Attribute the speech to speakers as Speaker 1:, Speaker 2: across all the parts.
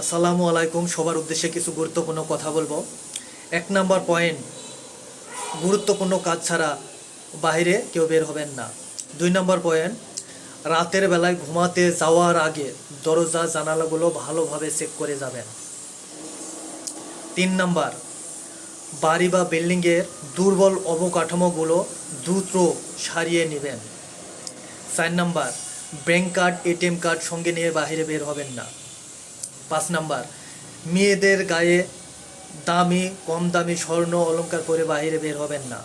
Speaker 1: আসসালামু আলাইকুম। সবার উদ্দেশ্যে কিছু গুরুত্বপূর্ণ কথা বলব। এক নাম্বার পয়েন্ট, গুরুত্বপূর্ণ কাজ ছাড়া বাইরে কেউ বের হবেন না। দুই নম্বর পয়েন্ট, রাতের বেলায় ঘুমাতে যাওয়ার আগে দরজা, জানালাগুলো ভালোভাবে চেক করে যাবেন। তিন নাম্বার, বাড়ি বা বিল্ডিংয়ের দুর্বল অবকাঠামোগুলো দ্রুত সারিয়ে নেবেন। চার number, bank card, ATM card সঙ্গে নিয়ে বাইরে বের হবেন না। পাঁচ নাম্বার, মেয়েদের গায়ে দামি, কম দামি স্বর্ণ অলংকার পরে বাইরে বের হবেন না।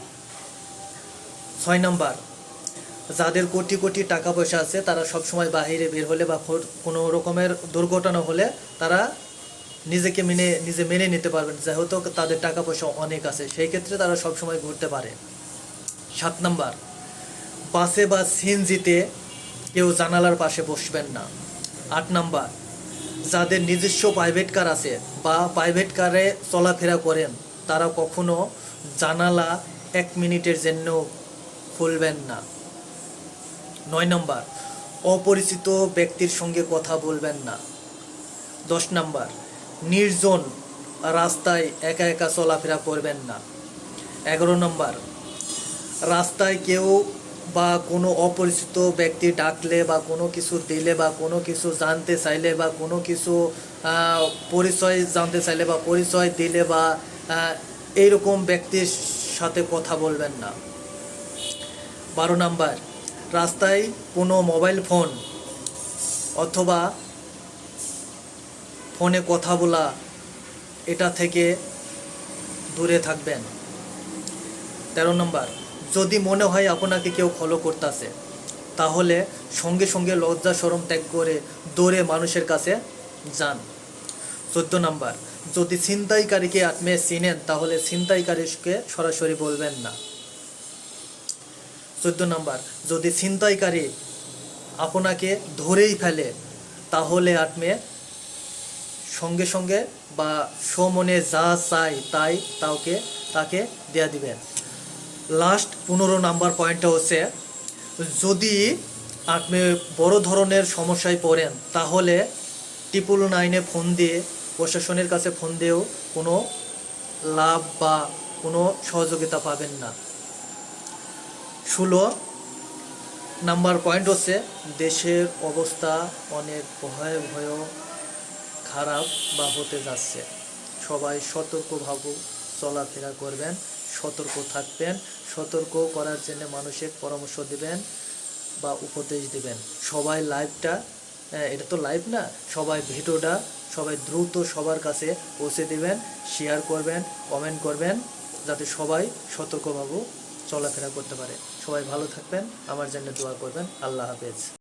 Speaker 1: ছয় নাম্বার, যাদের কোটি কোটি টাকা পয়সা আছে, তারা সবসময় বাইরে বের হলে বা কোনো রকমের দুর্ঘটনা হলে তারা নিজেকে মেনে, নিজে মেনে নিতে পারবেন। যেহেতু তাদের টাকা পয়সা অনেক আছে, সেই ক্ষেত্রে তারা সবসময় ঘুরতে পারে। সাত নাম্বার, বাসে বা সিএনজিতে কেউ জানালার পাশে বসবেন না। আট নাম্বার যাদের নিজস্ব প্রাইভেট কার আছে বা প্রাইভেট কারে চলাফেরা করেন, তারা কখনো জানালা এক মিনিটের জন্য খুলবেন না। নয় নম্বর, অপরিচিত ব্যক্তির সঙ্গে কথা বলবেন না। দশ নম্বর, নির্জন রাস্তায় একা একা চলাফেরা করবেন না। এগারো নম্বর, রাস্তায় কেউ বা কোনো অপরিচিত ব্যক্তি ডাকলে বা কোনো কিছু দিলে বা কোনো কিছু জানতে চাইলে বা কোনো কিছু পরিচয় জানতে চাইলে বা পরিচয় দিলে বা এইরকম ব্যক্তির সাথে কথা বলবেন না। বারো নাম্বার, রাস্তায় কোনো মোবাইল ফোন অথবা ফোনে কথা বলা, এটা থেকে দূরে থাকবেন। তেরো নম্বর যদি মনে হয় আপনাকে কেউ ফলো করতেছে, তাহলে সঙ্গে সঙ্গে লজ্জা সরম ত্যাগ করে দৌড়ে মানুষের কাছে যান। চোদ্দ নম্বর, যদি ছিনতাইকারীকে আপনি চিনেন, তাহলে ছিনতাইকারীকে সরাসরি বলবেন না। চোদ্দ নম্বর, যদি ছিনতাইকারী আপনাকে ধরেই ফেলে, তাহলে আপনি সঙ্গে সঙ্গে বা সমনে যা চাই তাই তাকে তাকে দেয়া দিবেন। লাস্ট পনেরো নাম্বার পয়েন্টটা হচ্ছে, যদি আপনি বড় ধরনের সমস্যায় পড়েন, তাহলে ট্রিপল নাইনে ফোন দিয়ে, প্রশাসনের কাছে ফোন দিয়েও কোনো লাভ বা কোনো সহযোগিতা পাবেন না। ষোলো নাম্বার পয়েন্ট হচ্ছে, দেশের অবস্থা অনেক ভয় ভয় খারাপ বা হতে যাচ্ছে। সবাই সতর্কভাবে চলাফেরা করবেন সতর্ক থাকবেন সতর্ক করার জন্য মানুষের পরামর্শ দিবেন বা উপদেশ দিবেন। সবাই লাইভটা আহ, এটা তো লাইভ না সবাই ভিডিওটা সবাই দ্রুত সবার কাছে পৌঁছে দিবেন শেয়ার করবেন কমেন্ট করবেন যাতে সবাই সতর্কভাবে চলাফেরা করতে পারে। সবাই ভালো থাকবেন আমার জন্য দোয়া করবেন। আল্লাহ হাফেজ।